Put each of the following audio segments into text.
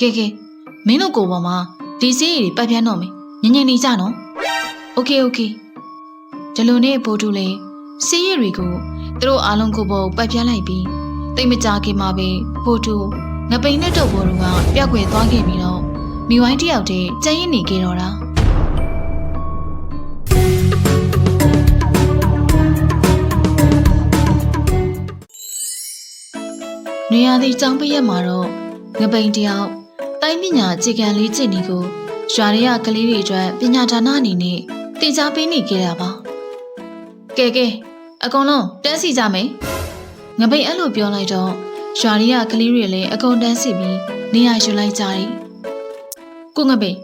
ကဲကဲမင်းတို့ကိုယ်ပေါ်မှာဒီစေးရည်ပတ်ပြန်းတော့မယ်ညင်ညင်နေကြနော်โอเคโอเคဒီလိုနဲ့ပို့တူလေစေးရည်တွေကိုသူတို့အားလုံးကိုယ်ပေါ်ပတ်ပြန်းလိုက်ပြီးတိတ်မကြခင်မှာပဲပို့တူငပိန်နဲ့တုပ်ပေါ်တို့ကပျောက်ကွယ်သွားခဲ့ပြီးတော့မိဝိုင်းတစ်ယောက်တည်းကျန်ရင်နေခဲ့တော့တာနေရာသည့်ចောင်းပရက်မှာတော့ငပိန်တယောက် တိုင်းပညာအခြေခံလေးကျင့်နေကိုရွာရဲကကလေးတွေအတွက်ပညာဒါနအနေနဲ့တင် जा ပေးနေခဲ့တာပါကဲကဲအကုန်လုံးတန်းစီကြမယ်ငပိန်အဲ့လိုပြောလိုက်တော့ရွာရဲကကလေးတွေလည်းအကုန်တန်းစီပြီးနေရာယူလိုက်ကြတယ်ကိုငပိန်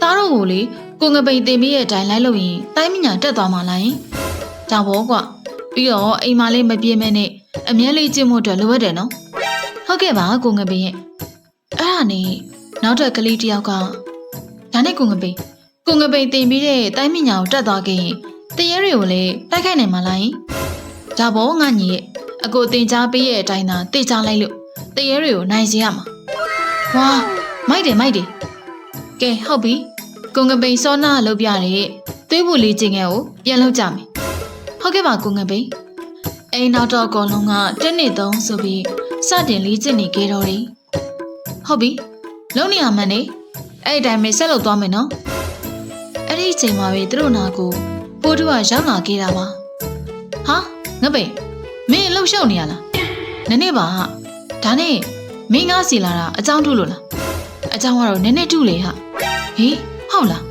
သားတို့ကိုလေကိုငပိန်တင်ပြီးရဲ့အတိုင်းလိုက်လို့ရင်တိုင်းပညာတက်သွားမှာလားယင်ဒါဘောကွာပြီးတော့အိမ်မလေးမပြေးမဲနဲ့အမြဲလေးကျင့်မှုအတွက်လိုအပ်တယ်နော်ဟုတ်ကဲ့ပါကိုငပင်းရဲ့အဲ့ဒါနဲ့ နောက်ထပ်ကလေးတစ်ယောက်ကဒါနဲ့ကိုငပင်းကိုငပင်းတင်ပြီးတဲ့တိုင်းမညာကိုတက်သွားခဲ့ရင်တရေတွေကိုလည်းတိုက်ခိုက်နိုင်မှာလားယင်ဒါဘောငါညီရဲ့အကိုတင်ချပေးရဲ့အတိုင်းသာတိတ်ချလိုက်လို့တရေတွေကိုနိုင်စေရမှာဝါမိုက်တယ်မိုက်တယ်ကဲဟုတ်ပြီကိုငပင်းစောနာလုပ်ပြတဲ့သွေးပူလေးချင်းငယ်ကိုပြန်လုပ်ကြမယ်ဟုတ်ကဲ့ပါကိုငပင်းအိမ်နောက်တော့အကောင်လုံးကတစ်နှစ်သုံးဆိုပြီးစတင်လေးကျင့်နေကြတော့တယ်ဟုတ်ပြီ လုံနေရမှန်းနေအဲ့ဒီတိုင်းပဲဆက်လုပ်သွားမယ်နော်အဲ့ဒီအချိန်မှာပဲသူတို့နာကိုပိုးတူကရောက်လာခဲ့တာပါဟာငပိမင်းလှုပ်ရှုပ်နေရလားနည်းနည်းပါဟာဒါနဲ့မင်းငါစီလာတာအကြောင်းထုလို့လားအကြောင်းကတော့နည်းနည်းထုလေဟာဟေးဟုတ်လား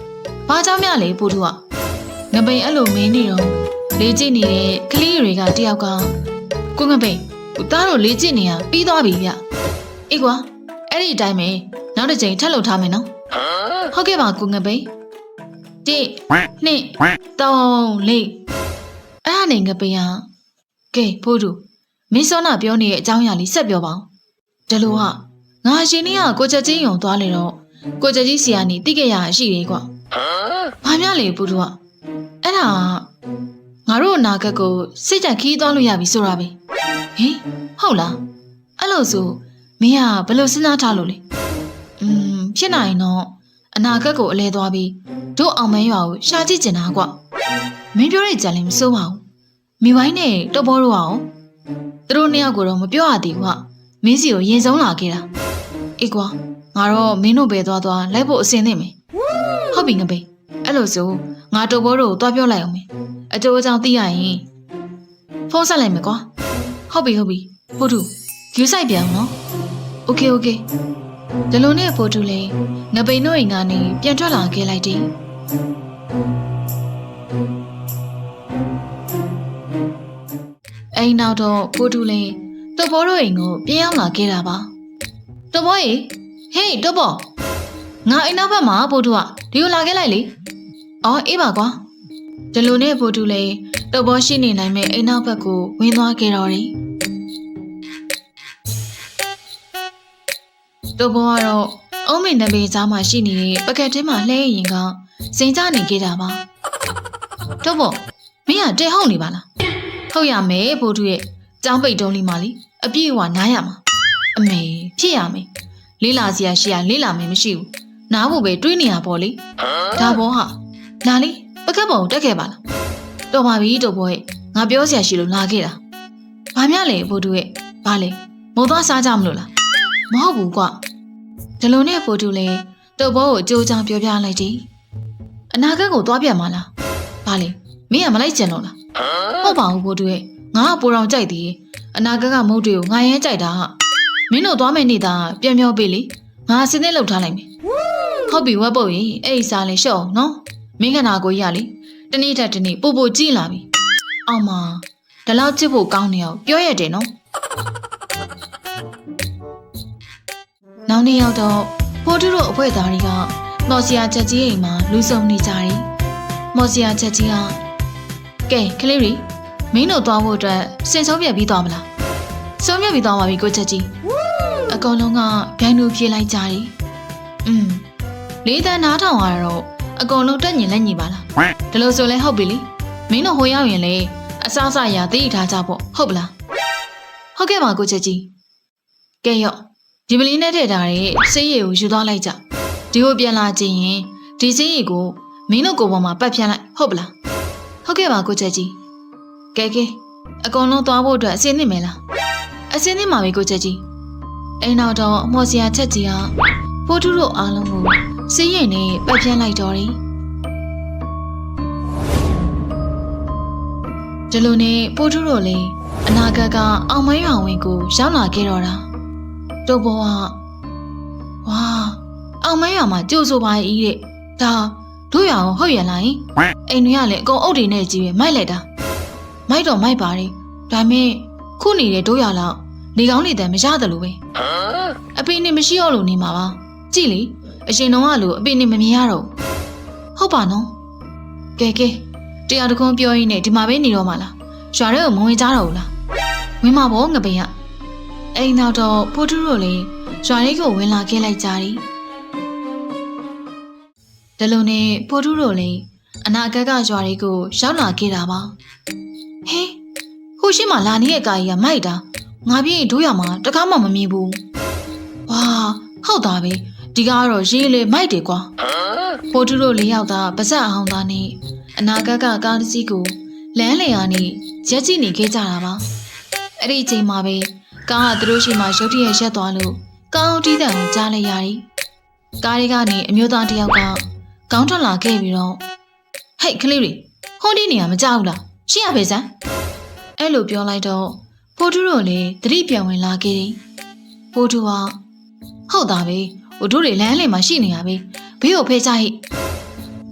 ဘာကြောင့်မြလဲပိုးတူကငပိအဲ့လိုမင်းနေတော့လေးကျင့်နေတဲ့ကလေးတွေကတယောက်ကကိုငပိကိုသားတို့လေ့ကျင့်နေရပြီးသွားပြီဗျအေးကွာအဲ့ဒီအတိုင်းပဲ နောက်တစ်ချိန်ထပ်လုပ်ထားမယ်နော်ဟုတ်ကဲ့ပါကိုငပိတိနှစ်သုံးလေးအဲ့ဒါနေငပိဟာကဲဖိုးတို့မင်းစောနာပြောနေတဲ့အကြောင်းအရာလေးဆက်ပြောပါဦးဒါလို့ဟာငါရှင်နေကကိုချက်ချင်းယုံသွားလေတော့ကိုချက်ကြီးစီကနေတိကြရရှိတယ်ကွာဘာများလဲဖိုးတို့ကအဲ့ဒါငါတို့အနာဂတ်ကိုစိတ်ကြခီးသွားလို့ရပြီဆိုတာပဲဟင်ဟုတ်လားအဲ့လိုဆိုမင်းကဘယ်လိုစဉ်းစားထားလို့လဲ อืมဖြစ်နိုင်တော့အနာဂတ်ကိုအလဲသွားပြီးတို့အောင်မန်းရွာကိုရှာကြည့်ကျင်တာကွမင်းပြောတဲ့ကြံလည်းမစိုးပါဘူးမိဝိုင်းနဲ့တော့ဘောတို့အောင်သူတို့နှစ်ယောက်ကိုတော့မပြောရသေးဘူးကမင်းစီကိုရင်ဆုံးလာခဲ့တာအေးကွာငါတော့မင်းတို့ပဲသွားသွားလိုက်ဖို့အစင်သင့်မယ်ဟုတ်ပြီငပိအဲ့လိုဆိုငါတော့ဘောတို့ကိုသွားပြောလိုက်အောင်မယ်အတိုးအကြောင်းသိရရင်ဖုန်းဆက်လိုက်မယ်ကွာ ဟုတ်ပြီဟုတ်ပြီဖိုတူယူဆိုင်ပြန်အောင်နော်โอเคโอเค ဒီလိုနဲ့ဖိုတူလေးငပိန်တို့အိမ်ကနေပြန်ထွက်လာခဲ့လိုက်တယ်အိမ်နောက်တော့ဖိုတူလေးတဘောတို့အိမ်ကိုပြန်ရောက်လာခဲ့တာပါတဘောရေဟေးတဘောငါအိမ်နောက်ဘက်မှာဖိုတူကဒီကိုလာခဲ့လိုက်လေအော်အေးပါကွာဒီလိုနဲ့ဖိုတူလေးတဘောရှိနေနိုင်မဲ့အိမ်နောက်ဘက်ကိုဝင်သွားခဲ့တော့တယ် တဘောကတော့အုံးမင်နဘေးသားမှာရှိနေတဲ့ပကက်ထဲမှာလှဲရင်ကစိန်ကြနေခဲ့တာပါတဘောမင်းကတဲဟုတ်နေပါလားဟုတ်ရမယ်ဖိုတူရဲ့ကျောင်းပိတ်တုံးလေးမှလीအပြည့်အဝနားရမှာအမေဖြစ်ရမယ်လေးလာစီရရှိရလေးလာမယ်မရှိဘူးနားဖို့ပဲတွေးနေရပေါ့လေဒါဘောဟာလာလေပကက်ပေါ်ကိုတက်ခဲ့ပါလားတော်ပါပြီတော်ဘောရဲ့ငါပြောစရာရှိလို့လာခဲ့တာ။ဘာများလဲဖိုးတူရဲ့ဘာလဲမုံသွားစားကြမလို့လားမဟုတ်ဘူးကွ ဒီလိုနဲ့ဖိုးတူလဲတော်ဘောကိုအကျိုးချောင်းပြောပြလိုက်တယ်။အနာဂတ်ကိုသွားပြန်မလားဘာလဲမင်းကမလိုက်ကျင်လို့လားဟုတ်ပါဘူးဖိုးတူရဲ့ငါကပိုတော်ကြိုက်သေးအနာဂတ်ကမုတ်တွေကိုငါရဲကြိုက်တာဟာမင်းတို့သွားမယ့်နေ့သာပြန်ပြောပေးလေငါစင်းသင်းလှုပ်ထားလိုက်မယ်ဟုတ်ပြီဝက်ပုတ်ရင်အဲ့ဒီစားလဲရှော့အောင်နော်မင်းခန္ဓာကိုရလေတနေ့တက်တနေ့ပို့ပို့ကြည့်လာပြီ။အောင်မဒီလောက်ချစ်ဖို့ကောင်းနေအောင်ပြောရတယ်နော်။ နောက်နေ့ရောက်တော့ဖိုးတူတို့အဖွဲသားတွေကမော်စီယာချက်ကြီးအိမ်မှာလူဆုံနေကြတယ်။မော်စီယာချက်ကြီးကကဲကလေးရီမင်းတို့သွားဖို့အတွက်စင်ဆုံးပြက်ပြီးသွားမလား။ဆုံးပြက်ပြီးသွားပါပြီကိုချက်ကြီး။အကောင်လုံးကဗျိုင်းလူပြေးလိုက်ကြတယ်။อืมလေးတန်းနားထောင်ရတော့အကောင်လုံးတက်ညင်လက်ညင်ပါလားဒါလို့ဆိုလဲဟုတ်ပြီလေမင်းတို့ဟိုရောက်ရင်လေအစားအစာရသိထားကြပေါ့ဟုတ်ပလားဟုတ်ကဲ့ပါကိုချက်ကြီးကဲရော့ ဒီပလင်းနဲ့ထည့်ထားတဲ့ဆေးရည်ကိုယူသွားလိုက်ကြဒီကိုပြန်လာကြည့်ရင်ဒီဆေးရည်ကိုမင်းတို့ကိုယ်ပေါ်မှာပတ်ဖြန်းလိုက်ဟုတ်ပလားဟုတ်ကဲ့ပါကိုချက်ကြီးကဲကဲအကုန်လုံးသွားဖို့အတွက်အစင်းသင့်မယ်လားအစင်းသင့်ပါပြီကိုချက်ကြီးအိမ်နောက်တော့မော်စရာချက်ကြီးဟာဖိုးထုတို့အားလုံးကိုဆေးရည်နဲ့ပတ်ဖြန်းလိုက်တော့တယ်ဒီလိုနဲ့ဖိုးထုတို့လည်းအနာဂတ်ကအောင်မဲရွာဝင်ကိုရောက်လာခဲ့တော့တာ တုတ်ဘောကဝါအောင်မဲရွာမှာကြိုးဆိုပါ၏တဲ့ဒါတို့ရအောင်ဟုတ်ရလားယင်အိမ်တွေကလည်းအကုန်အုပ်တွေနဲ့ကြီးပဲမိုက်လိုက်တာမိုက်တော့မိုက်ပါတယ်ဒါမဲ့ခုနေတဲ့တို့ရလောက်နေကောင်းနေတယ်မရတယ်လို့ပဲအပိနဲ့မရှိတော့လို့နေမှာပါကြည့်လေအရှင်တော်ကလို့အပိနဲ့မမြင်ရတော့ဘူးဟုတ်ပါနော်ကဲကဲတရားတခွန်းပြောရင်းနဲ့ဒီမှာပဲနေတော့မှာလားရွာထဲကိုမဝင်ကြတော့ဘူးလားဝင်မှာပေါ့ငပိန်က အိမ်နောက်တော့ဖိုးထုတို့လည်းရွာထဲကိုဝင်လာခဲ့လိုက်ကြတယ်ဒါလိုနဲ့ဖိုးထုတို့လည်းအနာဂတ်ကရွာတွေကိုရောက်လာခဲ့တာပါဟေးဟိုရှိမှလာနေတဲ့ကာကြီးကမိုက်တာငါပြင်းတို့ရမှာတကားမှမမြင်ဘူးဝါဟုတ်တာပဲဒီကတော့ရေးလေမိုက်တယ်ကွာဖိုးထုတို့လေးယောက်သားပါဇက်အောင်သားနဲ့အနာဂတ်ကကားတစ်စီးကိုလမ်းလေယာနေရက်ကြည့်နေခဲ့ကြတာပါအဲ့ဒီအချိန်မှာပဲ ကားကသူတို့ရှိမှရုတ်တရက်ရက်သွားလို့ကောင်းတီးတန်ကိုကြားလိုက်ရတယ်ကားတွေကနေအမျိုးသားတစ်ယောက်ကကောင်းထွက်လာခဲ့ပြီးတော့ဟဲ့ကလေးတွေဟိုဒီနေရာမကြောက်ဘူးလားရှင်းရပဲစမ်းအဲ့လိုပြောလိုက်တော့ဖိုးထုတို့လည်းသတိပြန်ဝင်လာခဲ့တယ်ဖိုးထုကဟုတ်တာပဲဟိုတို့တွေလမ်းလေမှာရှိနေရပဲဘေးကိုဖဲချဟိ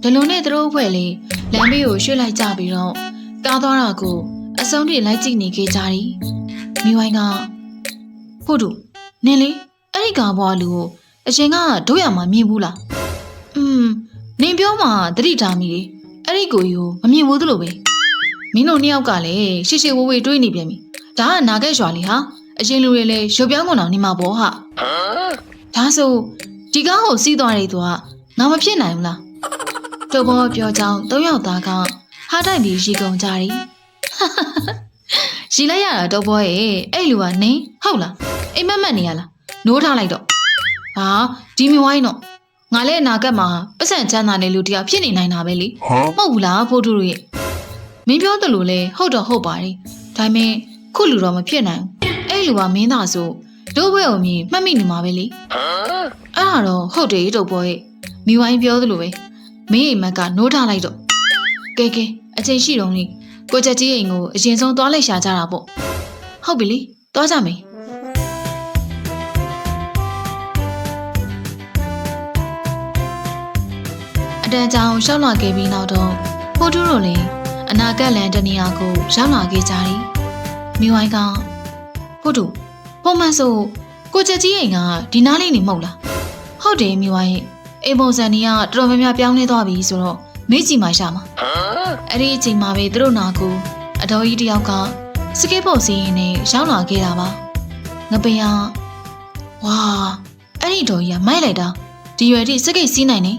ဒလုံနဲ့သူတို့အဖွဲ့လေးလမ်းဘေးကိုရွှေ့လိုက်ကြပြီးတော့ကားသွားတာကိုအစုံတွေလိုက်ကြည့်နေခဲ့ကြတယ်မိဝိုင်းက ဖိုးထုနင်းလေအဲ့ဒီကားဘွားလူကိုအရှင်ကတို့ရမှာမြင်ဘူးလားอืมနင်ပြောမှသတိထားမိတယ်အဲ့ဒီကိုယူမမြင်ဘူးသလိုပဲမင်းတို့နှစ်ယောက်ကလည်းရှေ့ရှေ့ဝေးဝေးတွေးနေပြန်ပြီဒါကနာခဲ့ရွာလေးဟာအရင်လူတွေလည်းရုပ်ပြောင်းကုန်အောင်နေမှာပေါ့ဟာဒါဆိုဒီကားကိုစီးသွားတဲ့သူကငါမဖြစ်နိုင်ဘူးလားတုပ်ဘောပြောကြောင်းသုံးယောက်သားကဟာတိုက်ပြီးရီကုန်ကြတယ် ရီလိုက်ရတာတုပ်ဘောရဲ့အဲ့လူကနင်းဟုတ်လားအိမ်မက်မက်နေရလားနိုးထားလိုက်တော့ဟာဒီမြဝိုင်းတော့ငါလည်းအနာကတ်မှာပတ်စံချမ်းသာတဲ့လူတစ်ယောက်ဖြစ်နေနိုင်တာပဲလေ Huh? မဟုတ်ဘူးလားဖိုးထုရဲ့မင်းပြောတယ်လို့လဲဟုတ်တော့ဟုတ်ပါတယ်ဒါပေမဲ့ခုလူတော့မဖြစ်နိုင်ဘူးအဲ့လူကမင်းသားဆိုတို့ဘွဲ့ကိုမြင်မှတ်မိနေမှာပဲလေအဲ့ဒါတော့ဟုတ်တယ်တုတ်ပေါ်ရဲ့မိဝိုင်းပြောသလိုပဲမင်းအိမ်မက်ကနိုးထားလိုက်တော့ကဲကဲအချိန်ရှိတော့လေ ကိုချက်ကြီးအိမ်ကိုအရင်ဆုံးသွားလိုက်ရှာကြတာပေါ့ဟုတ်ပြီလေသွားကြမယ်အတန်ကြောင်ရှောက်လာခဲ့ပြီးနောက်တော့ဖိုးထုတို့လည်းအနာဂတ်လန်တနေရာကိုရောက်လာခဲ့ကြတယ်မိဝိုင်းကဖိုးထုပုံမှန်ဆိုကိုချက်ကြီးအိမ်ကဒီနားလေးနေမဟုတ်လားဟုတ်တယ်မိဝိုင်းရဲ့အိမ်ပုံစံကြီးကတော်တော်များများပြောင်းလဲသွားပြီဆိုတော့ မေ့ကြည့်မှရှာမှာအဲ့ဒီအချိန်မှာပဲသူတို့နာကိုအတော်ကြီးတယောက်ကစကေးဘုတ်စီးရင်နဲ့ရောက်လာခဲ့တာပါငပင်ကဝါအဲ့ဒီတော်ကြီးကမိုက်လိုက်တာဒီရွယ်ထိစကေးစီးနိုင်နေ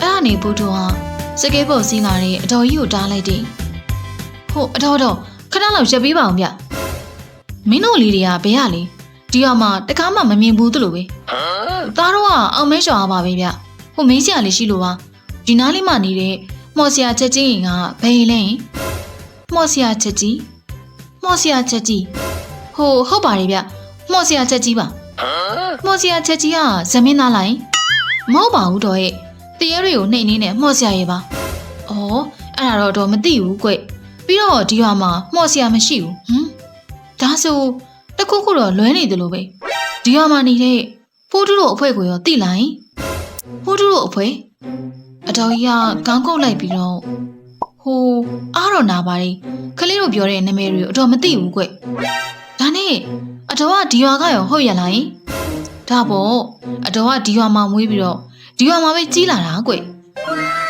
အဲ့ဒါနေဘုထုကစကေးဘုတ်စီးလာတဲ့အတော်ကြီးကိုတားလိုက်တယ်ဟုတ်အတော်တော့ခဏလောက်ရပ်ပေးပါအောင်ဗျမင်းတို့လေးတွေကဘယ်ရလဲဒီကမှတကားမှမမြင်ဘူးသလိုပဲသားတော့ကအောင်မဲရှော်ပါပဲဗျဟိုမင်းစရာလေးရှိလို့ပါ ဒီနားလေးမှနေတဲ့မော်စရာချက်ချင်းကဘယ်လဲမော်စရာချက်ကြီးမော်စရာချက်ကြီးဟိုဟုတ်ပါတယ်ဗျမော်စရာချက်ကြီးပါမော်စရာချက်ကြီးကဇမင်းသားလိုက်မဟုတ်ပါဘူးတော့ရဲ့တရေတွေကိုနှိမ့်နေနဲ့မော်စရာရဲ့ပါအော်အဲ့ဒါတော့တော့မသိဘူးကွပြီးတော့ဒီရွာမှာမော်စရာမရှိဘူးဟမ်ဒါဆိုတခုခုတော့လွဲနေတယ်လို့ပဲဒီရွာမှာနေတဲ့ဖိုးထုတို့အဖွဲကိုရောတိလိုက်ဖိုးထုတို့အဖွဲ အတော်ကြီးကကောင်းကုတ်လိုက်ပြီးတော့ဟိုအားတော့နာပါလေခလေးတို့ပြောတဲ့နာမည်တွေကိုအတော်မသိဘူးကွဒါနဲ့အတော်ကဒီရွာကရောဟုတ်ရလားဒါပေါ့အတော်ကဒီရွာမှာမွေးပြီးတော့ဒီရွာမှာပဲကြီးလာတာကွ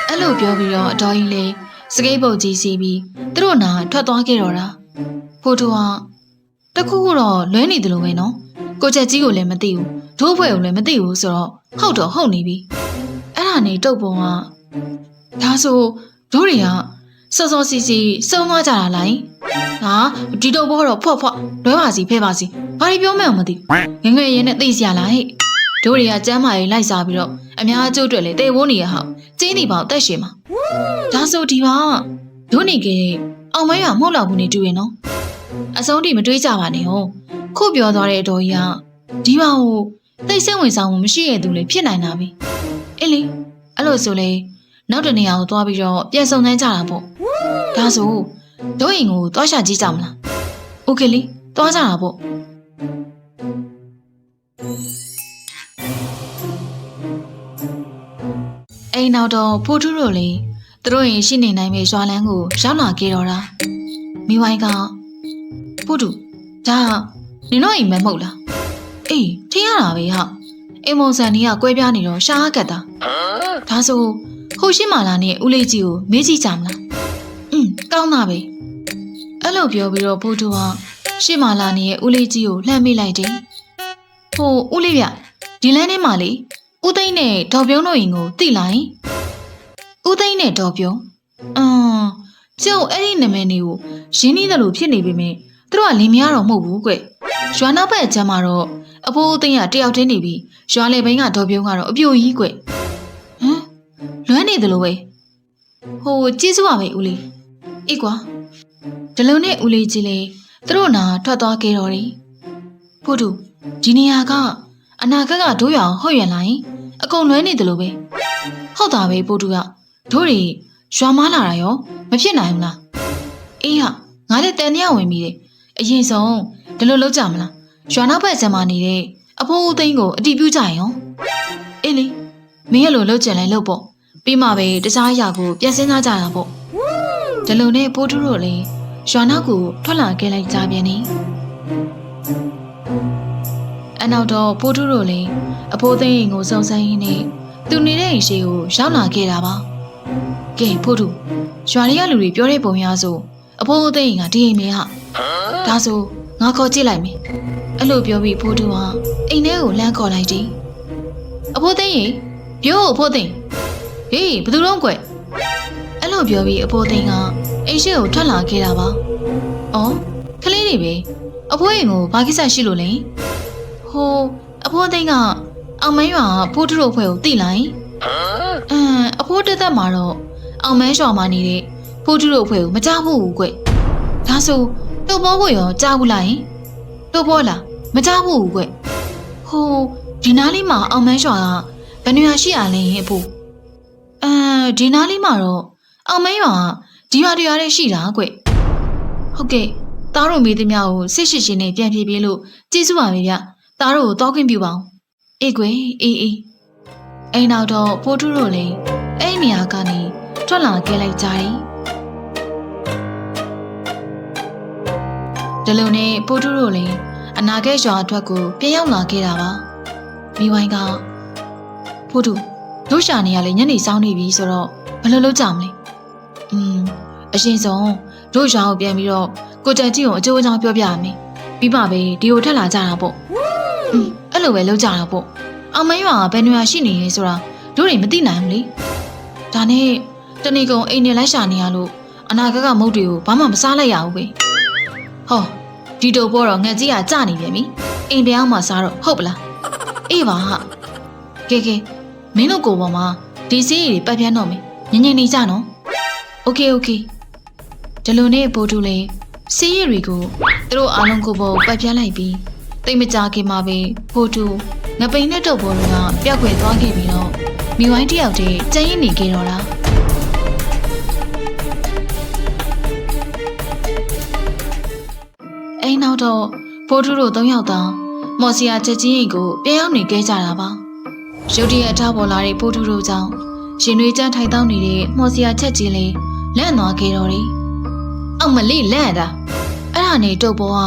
အဲ့လိုပြောပြီးတော့အတော်ကြီးလေစကိတ်ပုတ်ကြီးစီးပြီးသူတို့နာထွက်သွားခဲ့တော့တာဖိုးထုကတခုခုတော့လွဲနေတယ်လို့ပဲနော်ကိုချက်ကြီးကိုလည်းမသိဘူးဒိုးဖွဲ့ကိုလည်းမသိဘူးဆိုတော့ဟုတ်တော့ဟုတ်နေပြီအဲ့ဒါ နေတုတ်ပုံကဒါဆိုဒိုးတွေကစစောစောစီစီစုံသွားကြတာလိုက်ဟာဒီတော့ဘောတော့ဖွက်ဖွက်လွဲပါစီဖဲပါစီဘာတွေပြောမှန်းမသိငငယ်ရင်နဲ့သိစရာလားဟဲ့တို့တွေကကျမ်းမာရေးလိုက်စားပြီးတော့အများအကျိုးအတွက်လေတေဝန်းနေရဟောက်ကျင်းနေပါအသက်ရှင်မှာဒါဆိုဒီပါတို့နေကေအောင်မဲရမဟုတ်တော့ဘူးနေတူရင်နော်အဆုံးထိမတွေးကြပါနဲ့ဟောခုပြောသွားတဲ့အတော်ကြီးကဒီပါဟိုသိစိတ်ဝင်စားမှုမရှိရသူလေဖြစ်နိုင်တာပဲအေးလေ အဲ့လိုဆိုလေနောက်တနေရာကိုသွားပြီးတော့ပြန်ဆုံနိုင်ကြတာပေါ့ဒါဆိုတို့အိမ်ကိုသွားရှာကြည့်ကြမလားโอเคလေသွားကြတာပေါ့အိမ်နောက်တော့ဖိုးထူးတို့လေသူတို့ရင်ရှိနေနိုင်မယ့်ရွာလန်းကိုရောက်လာခဲ့တော့တာမိဝိုင်းကဖိုးထူးဒါနင်တို့အိမ်မဲမဟုတ်လားအေးထင်ရတာပဲဟာအိမ်မုံဆန်ကြီးကကွဲပြားနေတော့ရှားကတ်တာ ဒါဆိုဟိုရှိမာလာနဲ့ဦးလေးကြီးကိုမေးကြည့်ကြမလားอืมကောင်းတာပဲအဲ့လိုပြောပြီးတော့ဖိုးထူးကရှိမာလာနဲ့ဦးလေးကြီးကိုလှမ်းမိလိုက်တယ်ဟိုဦးလေးဗျဒီလမ်းထဲမှာလေဦးသိန်းနဲ့ဒေါ်ပြုံးတို့အိမ်ကိုတိလိုက်ဦးသိန်းနဲ့ဒေါ်ပြုံးအမ်ကျုပ်အဲ့ဒီနာမည်တွေကိုရင်းနှီးတယ်လို့ဖြစ်နေပေမဲ့သူတို့ကလင်မယားတော့မဟုတ်ဘူးကွရွာနောက်ဘက်အကျမ်းမှာတော့အဖိုးဦးသိန်းကတယောက်တည်းနေပြီးရွာလေဘိန်းကဒေါ်ပြုံးကတော့အပြိုကြီးကွဟမ် လွမ်းနေတယ်လို့ပဲဟိုကျေးဇူးပါပဲဦးလေးအေးကွာဒီလိုနဲ့ဦးလေးကြီးလေသူတို့နာထွက်သွားခဲ့တော်တယ်ဖို့တူဒီနေရာကအနာဂတ်ကတို့ရအောင်ဟုတ်ရလားယင်အကုန်လွဲနေတယ်လို့ပဲဟုတ်တာပဲပို့တူကတို့တွေရွာမလာတာရောမဖြစ်နိုင်ဘူးလားအေးဟာငါလည်းတန်တရားဝင်ပြီတယ်အရင်ဆုံးဒီလိုလုပ်ကြမလားရွာနောက်ဘက်ကျမ်းမာနေတဲ့အဖိုးဦးသိန်းကိုအတီးပြုကြရင်ရောအေးလေမင်းရဲ့လိုလုပ်ကြံလဲလုပ်ပေါ့ ပြီးမှပဲတခြားအရာကိုပြန်စင်းစားကြတာပေါ့ဒီလိုနဲ့ဖိုးထူးတို့လည်းရွာနောက်ကိုထွက်လာခဲ့လိုက်ကြပြန်နေအနောက်တော့ဖိုးထူးတို့လည်းအဖိုးသိန်းအိမ်ကိုစုံစမ်းရင်းနဲ့သူနေတဲ့အိမ်ရှိကိုရောက်လာခဲ့တာပါကဲဖိုးထူးရွာတွေကလူတွေပြောတဲ့ပုံရဆိုအဖိုးသိန်းအိမ်ကဒီအိမ်မေဟာဒါဆိုငါခေါ်ကြည့်လိုက်မယ်အဲ့လိုပြောပြီးဖိုးထူးကအိမ်ထဲကိုလှမ်းခေါ်လိုက်တယ်အဖိုးသိန်းရေပြောအဖိုးသိန်း ဟေးဘယ်သူတော့ကွယ်အဲ့လိုပြောပြီးအဖိုးသိန်းကအိမ်ရှိကိုထွက်လာခဲ့တာပါအော်ကလေးတွေပဲအဖိုးအိမ်ကိုဘာကိစ္စရှိလို့လဲဟိုအဖိုးသိန်းကအောင်မန်းရွာကဖိုးထူးတို့ဖွဲ့ကိုတိလိုက်အမ်အဖိုးတက်တက်မှာတော့အောင်မန်းရွာမှာနေတဲ့ဖိုးထူးတို့ဖွဲ့ကိုမကြောက်ဘူးကွဒါဆိုတုတ်ဘောကိုရောကြားဘူးလားယင်တုတ်ဘောလားမကြောက်ဘူးကွဟိုဒီနားလေးမှာအောင်မန်းရွာကဘယ်နေရာရှိရလဲယင်အဖိုး အဲဒီနားလေးမှာတော့အောင်မန်းရွာကဒီရွာတရွာလေးရှိတာကွဟုတ်ကဲ့သားတို့မိသမျှကိုစစ်ရှိရှိနဲ့ပြန်ပြေးပြေးလို့ကျေးဇူးပါပဲဗျသားတို့ကိုတောက်ခွင့်ပြုပါအောင်အေးကွယ်အေးအေးအိမ်နောက်တော့ဖိုးထူးတို့လည်းအဲ့ဒီနေရာကနေထွက်လာခဲ့လိုက်ကြတယ်ဒီလိုနဲ့ဖိုးထူးတို့လည်းအနာဂတ်ရွာအတွက်ကိုပြန်ရောက်လာခဲ့တာပါမိဝိုင်းကဖိုးထူး တို့ရှာနေရလေညနေစောင်းနေပြီဆိုတော့ဘယ်လိုလုပ်ကြမလဲอืมအရှင်ဆုံးတို့ရွာကိုပြန်ပြီးတော့ကိုကြံကြီးကိုအကျိုးအကြောင်းပြောပြရမယ်ပြီးမှပဲဒီကိုထက်လာကြတာပေါ့อืมအဲ့လိုပဲလုပ်ကြတာပေါ့အောင်မန်းရွာကဘယ်နေရာရှိနေလဲဆိုတာတို့တွေမသိနိုင်ဘူးလေဒါနဲ့တဏီကုံအိမ်နေလိုက်ရှာနေရလို့အနာဂတ်ကမုတ်တွေကိုဘာမှမစားလိုက်ရဘူးပဲဟောဒီတို့ပေါ်တော့ငှက်ကြီးကကြနေပြန်ပြီအိမ်ပြောင်းမှစားတော့ဟုတ်ပလားအေးပါဟာကဲကဲ မင်းတို့ကိုပေါ်မှာဒီစီးရီပတ်ပြန်းတော့မယ်ညင်ညင်နေကြနော်โอเคโอเคဒီလိုနဲ့ဘိုးတူလေးစီးရီကိုသူတို့အားလုံးကိုပေါ်ပတ်ပြန်းလိုက်ပြီးတိတ်မကြခင်မှာပဲဘိုးတူငပိန်နဲ့တုပ်ဘောလုံးကပျောက်ကွယ်သွားခဲ့ပြီးတော့မိဝိုင်းတယောက်တည်းကျန်ရင်နေခဲ့တော့တာအိမ်နောက်တော့ဖိုးထူးတို့၃ယောက်တောင်မော်စီယာချက်ချင်းအိမ်ကိုပြန်ရောက်နေခဲ့ကြတာပါ ရုတ်တရက်အထားပေါ်လာတဲ့ဖိုးထူးတို့ကြောင့်ရှင်တွေကျန်းထိုင်တောင်းနေတဲ့မော်စီယာချက်ချင်းလေးလန့်သွားခဲ့တော့တယ်အောက်မလေးလန့်ရတာအဲ့ဒါနေတုပ်ဘောက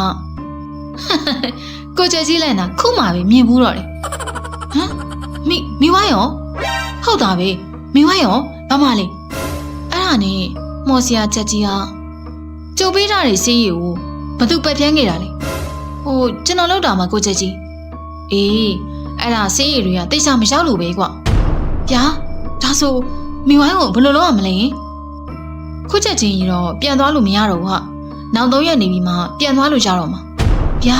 ကိုချက်ကြီးလန့်တာခုမှပဲမြင်ဘူးတော့တယ်ဟမ်မိမိဝိုင်းရောဟုတ်တာပဲမိဝိုင်းရောဘာမှလေအဲ့ဒါနဲ့မော်စီယာချက်ကြီးကကြုံပေးထားတဲ့စီးရီကိုဘသူပက်ပြန်းခဲ့တာလဲဟိုကျွန်တော်လောက်တာမှာကိုချက်ကြီးအေး အဲ့ဒါစီးရီတွေကတိတ်ဆာမရောက်လို့ပဲကွာဗျာဒါဆိုမိဝိုင်းကိုဘယ်လိုလုပ်ရမလဲခုချက်ချင်းကြီးတော့ပြန်သွားလို့မရတော့ဘူးဟာနောက်၃ရက်နေပြီးမှပြန်သွားလို့ရတော့မှာဗျာ